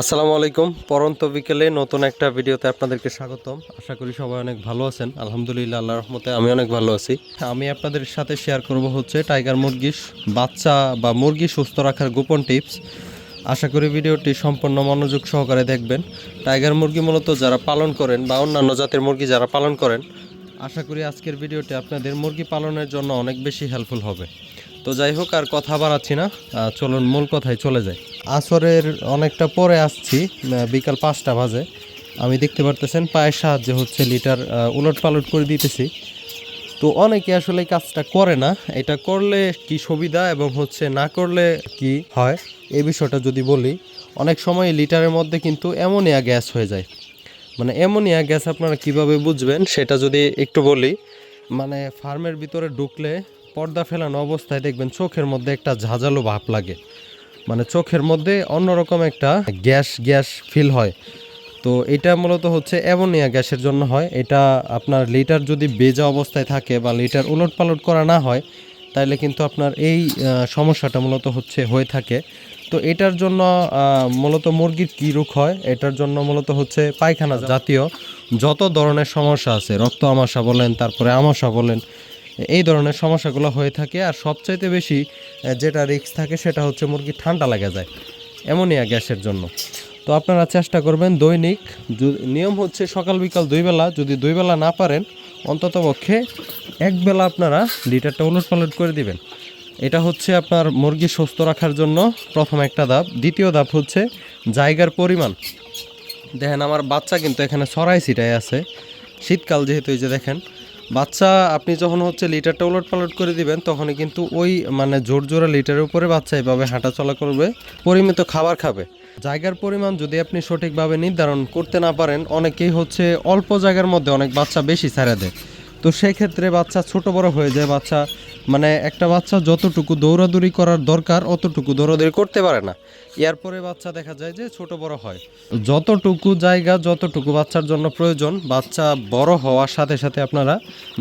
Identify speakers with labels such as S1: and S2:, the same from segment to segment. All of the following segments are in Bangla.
S1: আসসালামু আলাইকুম। পরন্ত বিকেলে নতুন একটা ভিডিওতে আপনাদেরকে স্বাগতম। আশা করি সবাই অনেক ভালো আছেন। আলহামদুলিল্লাহ আল্লাহ রহমতে আমি অনেক ভালো আছি। আমি আপনাদের সাথে শেয়ার করব হচ্ছে টাইগার মুরগির বাচ্চা বা মুরগি সুস্থ রাখার গোপন টিপস আশা করি ভিডিওটি সম্পূর্ণ মনোযোগ সহকারে দেখবেন। টাইগার মুরগি মূলত যারা পালন করেন বা অন্যান্য জাতের মুরগি যারা পালন করেন, আশা করি আজকের ভিডিওটি আপনাদের মুরগি পালনের জন্য অনেক বেশি হেল্পফুল হবে। তো যাই হোক, আর কথা বাড়াচ্ছি না। চলুন, মূল কথায় চলে যাই। আসরের অনেকটা পরে আসছি বিকাল পাঁচটা বাজে। আমি দেখতে পারতেছেন পায়ের সাহায্যে হচ্ছে লিটার উলট পালট করে দিতেছি। তো অনেকে আসলে কাজটা করে না। এটা করলে কি সুবিধা এবং হচ্ছে না করলে কি হয়? এই বিষয়টা যদি বলি, অনেক সময় লিটারের মধ্যে কিন্তু অ্যামোনিয়া গ্যাস হয়ে যায়। মানে অ্যামোনিয়া গ্যাস আপনারা কীভাবে বুঝবেন সেটা যদি একটু বলি মানে ফার্মের ভিতরে ঢুকলে পর্দা ফেলানো অবস্থায় দেখবেন চোখের মধ্যে একটা ঝাঁঝালো ভাব লাগে। মানে চোখের মধ্যে অন্যরকম একটা গ্যাস গ্যাস ফিল হয়। তো এটা মূলত হচ্ছে অ্যামোনিয়া গ্যাসের জন্য হয়। এটা আপনার লিটার যদি বেজা অবস্থায় থাকে বা লিটার উলট পালট করা না হয় তাহলে কিন্তু আপনার এই সমস্যাটা মূলত হচ্ছে হয়ে থাকে। তো এটার জন্য মূলত মুরগির কী রোগ হয়? এটার জন্য মূলত হচ্ছে পায়খানা জাতীয় যত ধরনের সমস্যা আছে, রক্ত আমাশা বলেন, তারপরে আমাশা বলেন এই ধরনের সমস্যাগুলো হয়ে থাকে আর সবচাইতে বেশি যেটা রিস্ক থাকে সেটা হচ্ছে মুরগি ঠান্ডা লাগা যায়, অ্যামোনিয়া গ্যাসের জন্য। তো আপনারা চেষ্টা করবেন দৈনিক নিয়ম হচ্ছে সকাল বিকাল দুই বেলা, যদি দুই বেলা না পারেন, অন্তত পক্ষে এক বেলা আপনারা লিটারটা উলট পালট করে দিবেন। এটা হচ্ছে আপনার মুরগি সুস্থ রাখার জন্য প্রথম একটা ধাপ। দ্বিতীয় ধাপ হচ্ছে জায়গার পরিমাণ। দেখেন আমার বাচ্চা কিন্তু এখানে সরাই ছিটাই আছে। শীতকাল যেহেতু এই যে দেখেন বাচ্চা, আপনি যখন হচ্ছে লিটারটা উলট পালট করে দিবেন, তখনই কিন্তু ওই মানে জোর জোরা লিটারের উপরে বাচ্চা এভাবে হাঁটা চলা করবে, পরিমিত খাবার খাবে। জায়গার পরিমাণ যদি আপনি সঠিকভাবে নির্ধারণ করতে না পারেন, অনেকেই হচ্ছে অল্প জায়গার মধ্যে অনেক বাচ্চা বেশি ছাড়া দেয়। তো সেই ক্ষেত্রে বাচ্চা ছোট বড় হয়ে যায়, বাচ্চা মানে একটা বাচ্চা যতটুকু দৌড়াদৌড়ি করার দরকার, অতটুকু দৌড়াদৌড়ি করতে পারে না। এরপরে বাচ্চা দেখা যায় যে ছোট বড় হয়। যতটুকু জায়গা, যতটুকু বাচ্চার জন্য প্রয়োজন, বাচ্চা বড় হওয়ার সাথে সাথে আপনারা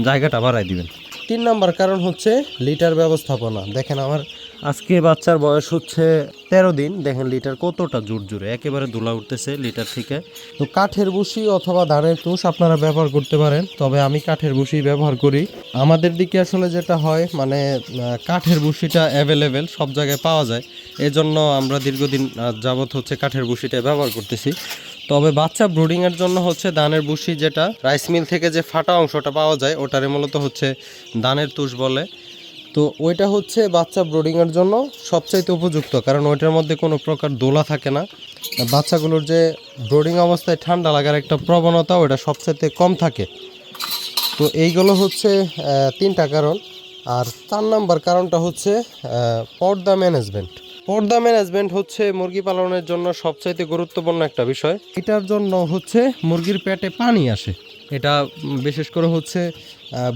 S1: জায়গাটা বাড়াই দিবেন। তিন নাম্বার কারণ হচ্ছে লিটার ব্যবস্থাপনা। দেখেন আমার আজকে বাচ্চার বয়স হচ্ছে তেরো দিন। দেখেন লিটার কতটা জোর জোরে একেবারে ধুলা উঠতেছে লিটার থেকে। তো কাঠের বুসি অথবা ধানের তুষ আপনারা ব্যবহার করতে পারেন, তবে আমি কাঠের বুসি ব্যবহার করি। আমাদের দিকে আসলে যেটা হয় মানে কাঠের বুসিটা অ্যাভেলেবেল সব জায়গায় পাওয়া যায়। এজন্য আমরা দীর্ঘদিন যাবত হচ্ছে কাঠের বুসিটা ব্যবহার করতেছি। তবে বাচ্চা ব্রুডিংয়ের জন্য হচ্ছে ধানের বুসি যেটা, রাইস মিল থেকে যে ফাটা অংশটা পাওয়া যায়, ওটারে মূলত হচ্ছে ধানের তুষ বলে। তো ওইটা হচ্ছে বাচ্চা ব্রোডিংয়ের জন্য সবচাইতে উপযুক্ত, কারণ ওইটার মধ্যে কোনো প্রকার দোলা থাকে না। বাচ্চাগুলোর যে ব্রোডিং অবস্থায় ঠান্ডা লাগার একটা প্রবণতা ওটা সবচাইতে কম থাকে। তো এইগুলো হচ্ছে তিনটা কারণ। আর চার নাম্বার কারণটা হচ্ছে পর্দা ম্যানেজমেন্ট পর্দা ম্যানেজমেন্ট হচ্ছে মুরগি পালনের জন্য সবচাইতে গুরুত্বপূর্ণ একটা বিষয়। এটার জন্য হচ্ছে মুরগির পেটে পানি আসে। এটা বিশেষ করে হচ্ছে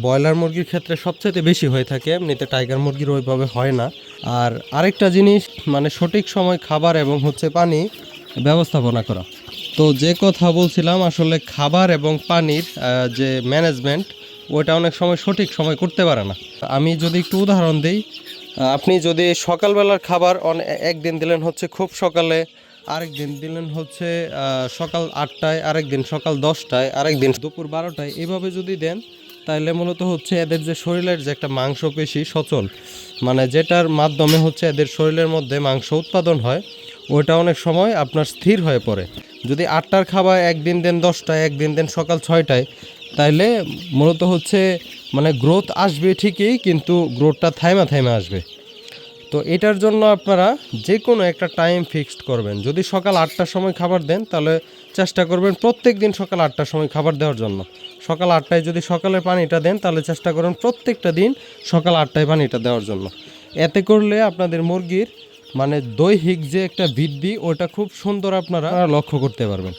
S1: ব্রয়লার মুরগির ক্ষেত্রে সবচাইতে বেশি হয়ে থাকে, এমনিতে টাইগার মুরগির ওইভাবে হয় না। আর আরেকটা জিনিস মানে সঠিক সময় খাবার এবং হচ্ছে পানি ব্যবস্থাপনা করা। তো যে কথা বলছিলাম, আসলে খাবার এবং পানির যে ম্যানেজমেন্ট ওইটা অনেক সময় সঠিক সময় করতে পারে না। আমি যদি একটু উদাহরণ দিই আপনি যদি সকালবেলার খাবার অন- একদিন দিলেন হচ্ছে খুব সকালে আরেক দিন দিলেন হচ্ছে সকাল আটটায় আরেক দিন সকাল দশটায় আরেক দিন দুপুর বারোটায়। এভাবে যদি দেন তাহলে মূলত হচ্ছে এদের যে শরীরের যে একটা মাংসপেশি সচল মানে যেটার মাধ্যমে হচ্ছে এদের শরীরের মধ্যে মাংস উৎপাদন হয়, ওইটা অনেক সময় আপনার স্থির হয়ে পড়ে। যদি আটটার খাবার একদিন দেন দশটায়, একদিন দেন সকাল ছয়টায় তাইলে মূলত হচ্ছে মানে গ্রোথ আসবে ঠিকই, কিন্তু গ্রোথটা থাইমা থাইমা আসবে। তো এটার জন্য আপনারা যে কোনো একটা টাইম ফিক্সড করবেন। যদি সকাল আটটার সময় খাবার দেন, তাহলে চেষ্টা করবেন প্রত্যেক দিন সকাল আটটার সময় খাবার দেওয়ার জন্য। সকাল আটটায় যদি সকালের পানিটা দেন, তাহলে চেষ্টা করবেন প্রত্যেকটা দিন সকাল আটটায় পানিটা দেওয়ার জন্য। এতে করলে আপনাদের মুরগির মানে দৈহিক যে একটা বৃদ্ধি, ওটা খুব সুন্দর আপনারা লক্ষ্য করতে পারবেন।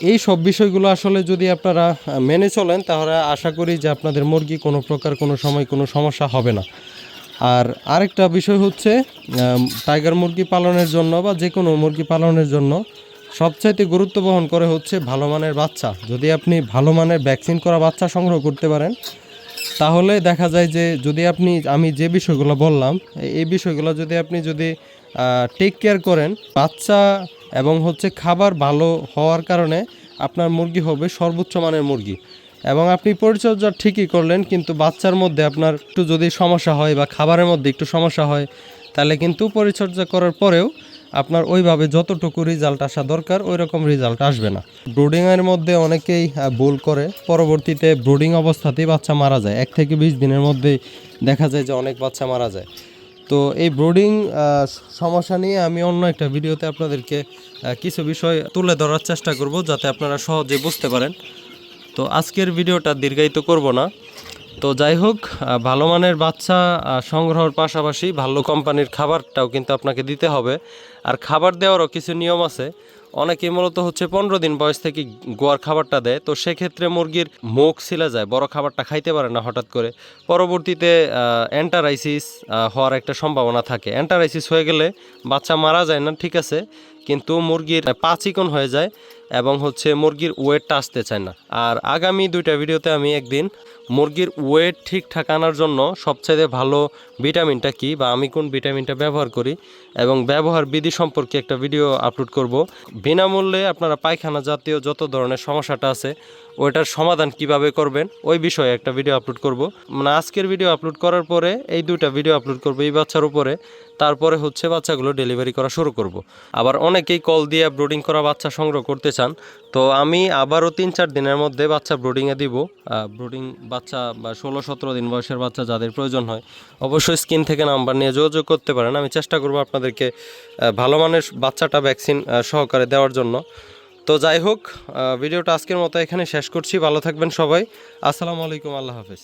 S1: এই সব বিষয়গুলো আসলে যদি আপনারা মেনে চলেন, তাহলে আশা করি যে আপনাদের মুরগি কোনো প্রকার কোনো সময় কোনো সমস্যা হবে না। আর আরেকটা বিষয় হচ্ছে টাইগার মুরগি পালনের জন্য বা যে কোনো মুরগি পালনের জন্য সবচাইতে গুরুত্ব বহন করে হচ্ছে ভালো মানের বাচ্চা। যদি আপনি ভালো মানের ভ্যাকসিন করা বাচ্চা সংগ্রহ করতে পারেন, তাহলে দেখা যায় যে যদি আপনি, আমি যে বিষয়গুলো বললাম এই- বিষয়গুলো যদি আপনি যদি টেক কেয়ার করেন, বাচ্চা এবং হচ্ছে খাবার ভালো হওয়ার কারণে আপনার মুরগি হবে সর্বোচ্চ মানের মুরগি। এবং আপনি পরিচর্যা ঠিকই করলেন, কিন্তু বাচ্চার মধ্যে আপনার একটু যদি সমস্যা হয় বা খাবারের মধ্যে একটু সমস্যা হয়, তাহলে কিন্তু পরিচর্যা করার পরেও আপনার ওইভাবে যতটুকু রেজাল্ট আসা দরকার ওই রকম রেজাল্ট আসবে না। ব্রুডিংয়ের মধ্যে অনেকেই ভুল করে। পরবর্তীতে ব্রুডিং অবস্থাতেই বাচ্চা মারা যায়। এক থেকে বিশ দিনের মধ্যেই দেখা যায় যে অনেক বাচ্চা মারা যায়। তো এই ব্রোডিং সমস্যা নিয়ে আমি অন্য একটা ভিডিওতে আপনাদেরকে কিছু বিষয় তুলে ধরার চেষ্টা করব যাতে আপনারা সহজে বুঝতে পারেন। তো আজকের ভিডিওটা দীর্ঘায়িত করব না। তো যাই হোক ভালো মানের বাচ্চা সংগ্রহের পাশাপাশি ভালো কোম্পানির খাবারটাও কিন্তু আপনাকে দিতে হবে। আর খাবার দেওয়ারও কিছু নিয়ম আছে। অনেকেই মূলত হচ্ছে পনেরো দিন বয়স থেকে গোয়ার খাবারটা দেয়। তো সেক্ষেত্রে মুরগির মুখ ছিলে যায়, বড় খাবারটা খাইতে পারে না হঠাৎ করে। পরবর্তীতে অ্যান্টারাইসিস হওয়ার একটা সম্ভাবনা থাকে। অ্যান্টারাইসিস হয়ে গেলে বাচ্চা মারা যায় না, ঠিক আছে, কিন্তু মুরগির পা চিকন হয়ে যায় এবং হচ্ছে মুরগির ওয়েটটা আসতে চায় না। আর আগামী দুইটা ভিডিওতে আমি একদিন মুরগির ওয়েট ঠিকঠাক আনার জন্য সবচাইতে ভালো ভিটামিনটা কি বা আমি কোন ভিটামিনটা ব্যবহার করি এবং ব্যবহার বিধি সম্পর্কে একটা ভিডিও আপলোড করব। বিনামূল্যে আপনারা পায়খানা জাতীয় যত ধরনের সমস্যাটা আছে, ওইটার সমাধান কীভাবে করবেন, ওই বিষয়ে একটা ভিডিও আপলোড করব। মানে আজকের ভিডিও আপলোড করার পরে এই দুটা ভিডিও আপলোড করব এই বাচ্চার উপরে। তারপরে হচ্ছে বাচ্চাগুলো ডেলিভারি করা শুরু করব। আবার অনেকেই কল দিয়ে ব্রোডিং করা বাচ্চা সংগ্রহ করতে চান, তো আমি আবারও তিন চার দিনের মধ্যে বাচ্চা ব্রোডিংয়ে দিব। ব্রোডিং বাচ্চা বা ষোলো সতেরো দিন বয়সের বাচ্চা যাদের প্রয়োজন হয়, অবশ্যই স্ক্রিন থেকে নাম্বার নিয়ে যোগাযোগ করতে পারেন। আমি চেষ্টা করব আপনাদেরকে ভালো মানের বাচ্চাটা ভ্যাকসিন সহকারে দেওয়ার জন্য। তো যাই হোক ভিডিওটা আজকের মতো এখানে শেষ করছি। ভালো থাকবেন সবাই। আসসালামু আলাইকুম, আল্লাহ হাফেজ।